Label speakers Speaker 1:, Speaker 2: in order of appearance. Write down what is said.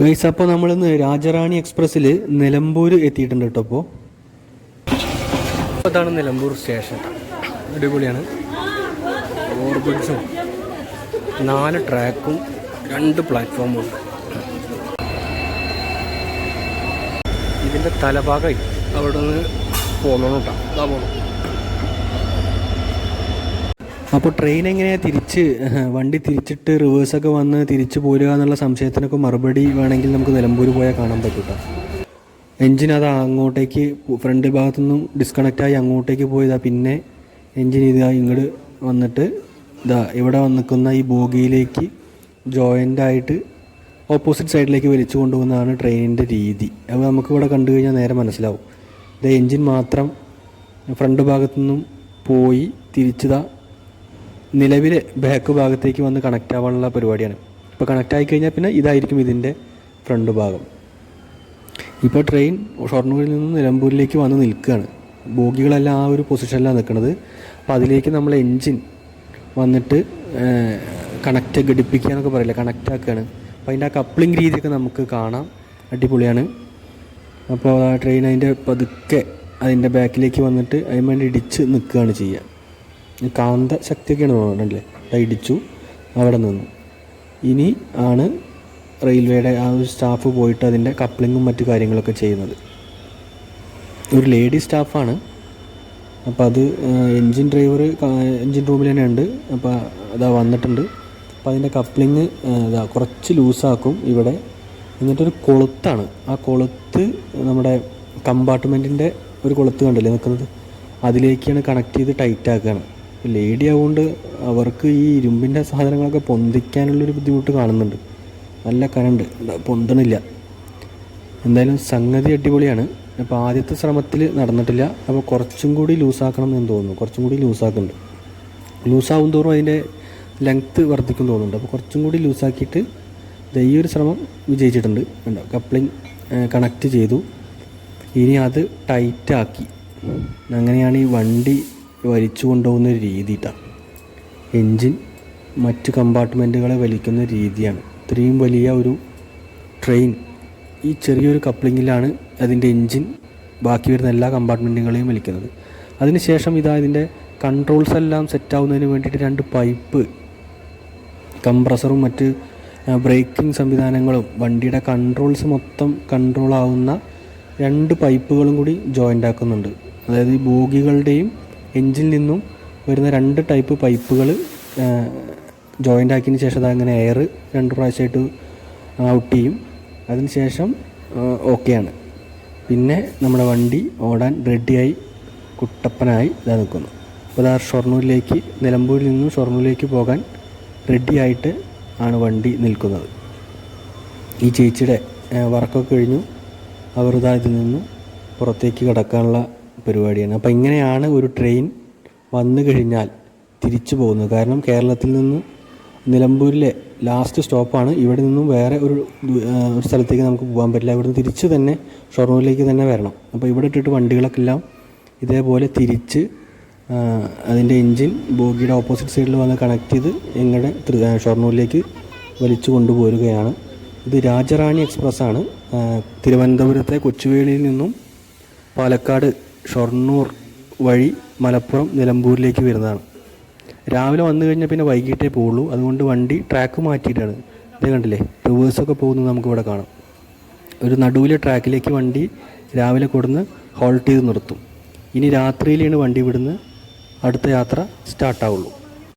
Speaker 1: Guys അപ്പോൾ നമ്മളിന്ന് രാജറാണി എക്സ്പ്രസ്സിൽ നിലമ്പൂർ എത്തിയിട്ടുണ്ട് കേട്ടോ അപ്പോൾ അതാണ് നിലമ്പൂർ സ്റ്റേഷൻ. അടിപൊളിയാണ്. ഓവർബ്രിഡ്ജും നാല് ട്രാക്കും രണ്ട് പ്ലാറ്റ്ഫോമും. ഇതിന്റെ തലഭാഗമായി അവിടെ നിന്ന് പോകണം കേട്ടോ. അതാ പോകണം അപ്പോൾ ട്രെയിൻ എങ്ങനെയാണ് തിരിച്ച് വണ്ടി തിരിച്ചിട്ട് റിവേഴ്സൊക്കെ വന്ന് തിരിച്ച് പോരുക എന്നുള്ള സംശയത്തിനൊക്കെ മറുപടി വേണമെങ്കിൽ നമുക്ക് നിലമ്പൂർ പോയാൽ കാണാൻ പറ്റും കേട്ടോ എൻജിൻ അത് അങ്ങോട്ടേക്ക് ഫ്രണ്ട് ഭാഗത്തുനിന്നും ഡിസ്കണക്റ്റ് ആയി അങ്ങോട്ടേക്ക് പോയതാ. പിന്നെ എൻജിൻ ഇതാ ഇങ്ങോട്ട് വന്നിട്ട് ഇതാ ഇവിടെ വന്നിക്കുന്ന ഈ ബോഗിയിലേക്ക് ജോയിന്റ് ആയിട്ട് ഓപ്പോസിറ്റ് സൈഡിലേക്ക് വലിച്ചു കൊണ്ടുപോകുന്നതാണ് ട്രെയിനിന്റെ രീതി. അത് നമുക്കിവിടെ കണ്ടു കഴിഞ്ഞാൽ നേരെ മനസ്സിലാവും. ഇത് എൻജിൻ മാത്രം ഫ്രണ്ട് ഭാഗത്തുനിന്നും പോയി തിരിച്ചതാ നിലവിലെ ബാക്ക് ഭാഗത്തേക്ക് വന്ന് കണക്റ്റ് ആവാനുള്ള പരിപാടിയാണ്. ഇപ്പോൾ കണക്റ്റ് ആയി കഴിഞ്ഞാൽ പിന്നെ ഇതായിരിക്കും ഇതിന്റെ ഫ്രണ്ട് ഭാഗം. ഇപ്പോൾ ട്രെയിൻ ഷൊർണൂരിൽ നിന്ന് നിലമ്പൂരിലേക്ക് വന്ന് നിൽക്കുകയാണ് ബോഗികളെല്ലാം ആ ഒരു പൊസിഷനിലാണ് നിൽക്കുന്നത് അപ്പോൾ അതിലേക്ക് നമ്മൾ എൻജിൻ വന്നിട്ട് കണക്റ്റ് ഘടിപ്പിക്കുക എന്നൊക്കെ പറയില്ല? കണക്റ്റ് ആക്കുകയാണ്. അപ്പോൾ അതിന്റെ ആ കപ്ലിംഗ് രീതിയൊക്കെ നമുക്ക് കാണാം. അടിപൊളിയാണ്. അപ്പോൾ ആ ട്രെയിൻ അതിന്റെ പതുക്കെ അതിന്റെ ബാക്കിലേക്ക് വന്നിട്ട് അതിന് വേണ്ടി ഇടിച്ച് നിൽക്കുകയാണ് ചെയ്യുക. കാന്ത ശക്തിയൊക്കെയാണ് തോന്നുന്നുണ്ടല്ലേ അത് ഇടിച്ചു അവിടെ നിന്നു. ഇനി ആണ് റെയിൽവേയുടെ ആ ഒരു സ്റ്റാഫ് പോയിട്ട് അതിന്റെ കപ്ലിങ്ങും മറ്റു കാര്യങ്ങളൊക്കെ ചെയ്യുന്നത്. ഒരു ലേഡി സ്റ്റാഫാണ്. അപ്പോൾ അത് എൻജിൻ ഡ്രൈവർ എൻജിൻ റൂമിൽ തന്നെ ഉണ്ട്. അപ്പോൾ അതാ വന്നിട്ടുണ്ട്. അപ്പോൾ അതിന്റെ കപ്ലിങ് ഇതാ കുറച്ച് ലൂസാക്കും ഇവിടെ. എന്നിട്ടൊരു കൊളുത്താണ്. ആ കൊളുത്ത് നമ്മുടെ കമ്പാർട്ട്മെന്റിന്റെ ഒരു കൊളുത്ത് കണ്ടില്ലേ നിൽക്കുന്നത്? അതിലേക്കാണ് കണക്ട് ചെയ്ത് ടൈറ്റ് ആക്കുകയാണ് ലേഡി ആവുകൊണ്ട് അവർക്ക് ഈ ഇരുമ്പിന്റെ സാധനങ്ങളൊക്കെ പൊന്തിക്കാനുള്ളൊരു ബുദ്ധിമുട്ട് കാണുന്നുണ്ട്. നല്ല കരണ്ട് പൊന്തണില്ല. എന്തായാലും സംഗതി അടിപൊളിയാണ്. അപ്പോൾ ആദ്യത്തെ ശ്രമത്തിൽ നടന്നിട്ടില്ല. അപ്പോൾ കുറച്ചും കൂടി ലൂസാക്കണം എന്ന് തോന്നുന്നു. കുറച്ചും കൂടി ലൂസാക്കുന്നുണ്ട്. ലൂസാവും തോറും അതിന്റെ ലെങ്ത്ത് വർദ്ധിക്കും തോന്നുന്നുണ്ട്. അപ്പോൾ കുറച്ചും കൂടി ലൂസാക്കിയിട്ട് ഈ ഒരു ശ്രമം വിജയിച്ചിട്ടുണ്ട്. ഉണ്ടോ കപ്ലിംഗ് കണക്റ്റ് ചെയ്തു. ഇനി അത് ടൈറ്റാക്കി. അങ്ങനെയാണ് ഈ വണ്ടി വലിച്ചു കൊണ്ടുപോകുന്ന ഒരു രീതി ട്ടാ. എൻജിൻ മറ്റ് കമ്പാർട്ട്മെന്റുകളെ വലിക്കുന്ന രീതിയാണ്. ഇത്രയും വലിയ ഒരു ട്രെയിൻ ഈ ചെറിയൊരു കപ്ലിങ്ങിലാണ് അതിന്റെ എൻജിൻ ബാക്കി വരുന്ന എല്ലാ കമ്പാർട്ട്മെന്റുകളെയും വലിക്കുന്നത്. അതിനുശേഷം ഇതാ ഇതിന്റെ കൺട്രോൾസ് എല്ലാം സെറ്റാവുന്നതിന് വേണ്ടിയിട്ട് രണ്ട് പൈപ്പ് കംപ്രസറും മറ്റ് ബ്രേക്കിംഗ് സംവിധാനങ്ങളും വണ്ടിയുടെ കൺട്രോൾസ് മൊത്തം കൺട്രോൾ ആവുന്ന രണ്ട് പൈപ്പുകളും കൂടി ജോയിന്റ് ആക്കുന്നുണ്ട്. അതായത് ഈ ബോഗികളുടെയും എൻജിനിൽ നിന്നും വരുന്ന രണ്ട് ടൈപ്പ് പൈപ്പുകൾ ജോയിന്റ് ആക്കിയതിന് ശേഷം അതങ്ങനെ എയർ രണ്ട് പ്രാവശ്യമായിട്ട് ഔട്ട് ചെയ്യും. അതിനുശേഷം ഓക്കെയാണ് പിന്നെ നമ്മുടെ വണ്ടി ഓടാൻ റെഡിയായി കുട്ടപ്പനായി ഇതാ നിൽക്കുന്നു. അപ്പോൾ ഇതാ ഷൊർണൂരിലേക്ക് നിലമ്പൂരിൽ നിന്നും ഷൊർണൂരിലേക്ക് പോകാൻ റെഡിയായിട്ട് ആണ് വണ്ടി നിൽക്കുന്നത്. ഈ ചേച്ചിയുടെ വർക്കൊക്കെ കഴിഞ്ഞു. അവർ ഇതാ ഇതിൽ നിന്നും പുറത്തേക്ക് കിടക്കാനുള്ള പരിപാടിയാണ്. അപ്പോൾ ഇങ്ങനെയാണ് ഒരു ട്രെയിൻ വന്നു കഴിഞ്ഞാൽ തിരിച്ചു പോകുന്നത്. കാരണം കേരളത്തിൽ നിന്ന് നിലമ്പൂരിലെ ലാസ്റ്റ് സ്റ്റോപ്പാണ് ഇവിടെ നിന്നും വേറെ ഒരു സ്ഥലത്തേക്ക് നമുക്ക് പോകാൻ പറ്റില്ല. ഇവിടുന്ന് തിരിച്ച് തന്നെ ഷൊർണൂരിലേക്ക് തന്നെ വരണം. അപ്പോൾ ഇവിടെ ഇട്ടിട്ട് വണ്ടികളൊക്കെ എല്ലാം ഇതേപോലെ തിരിച്ച് അതിന്റെ എൻജിൻ ബോഗിയുടെ ഓപ്പോസിറ്റ് സൈഡിൽ വന്ന് കണക്ട് ചെയ്ത് ആ, ഷൊർണൂരിലേക്ക് വലിച്ചു കൊണ്ടുപോരുകയാണ്. ഇത് രാജറാണി എക്സ്പ്രസ്സാണ് തിരുവനന്തപുരത്തെ കൊച്ചുവേളിയിൽ നിന്നും പാലക്കാട് ഷൊർണൂർ വഴി മലപ്പുറം നിലമ്പൂരിലേക്ക് വരുന്നതാണ്. രാവിലെ വന്നു കഴിഞ്ഞാൽ പിന്നെ വൈകിട്ടേ പോവുള്ളൂ. അതുകൊണ്ട് വണ്ടി ട്രാക്ക് മാറ്റിയിട്ടാണ്. ഇത് കണ്ടില്ലേ? റിവേഴ്സൊക്കെ പോകുന്നത് നമുക്കിവിടെ കാണാം. ഒരു നടുവിലെ ട്രാക്കിലേക്ക് വണ്ടി രാവിലെ കൊടുന്ന് ഹോൾട്ട് ചെയ്ത് നിർത്തും. ഇനി രാത്രിയിലാണ് വണ്ടി വിടുന്ന് അടുത്ത യാത്ര സ്റ്റാർട്ടാവുള്ളൂ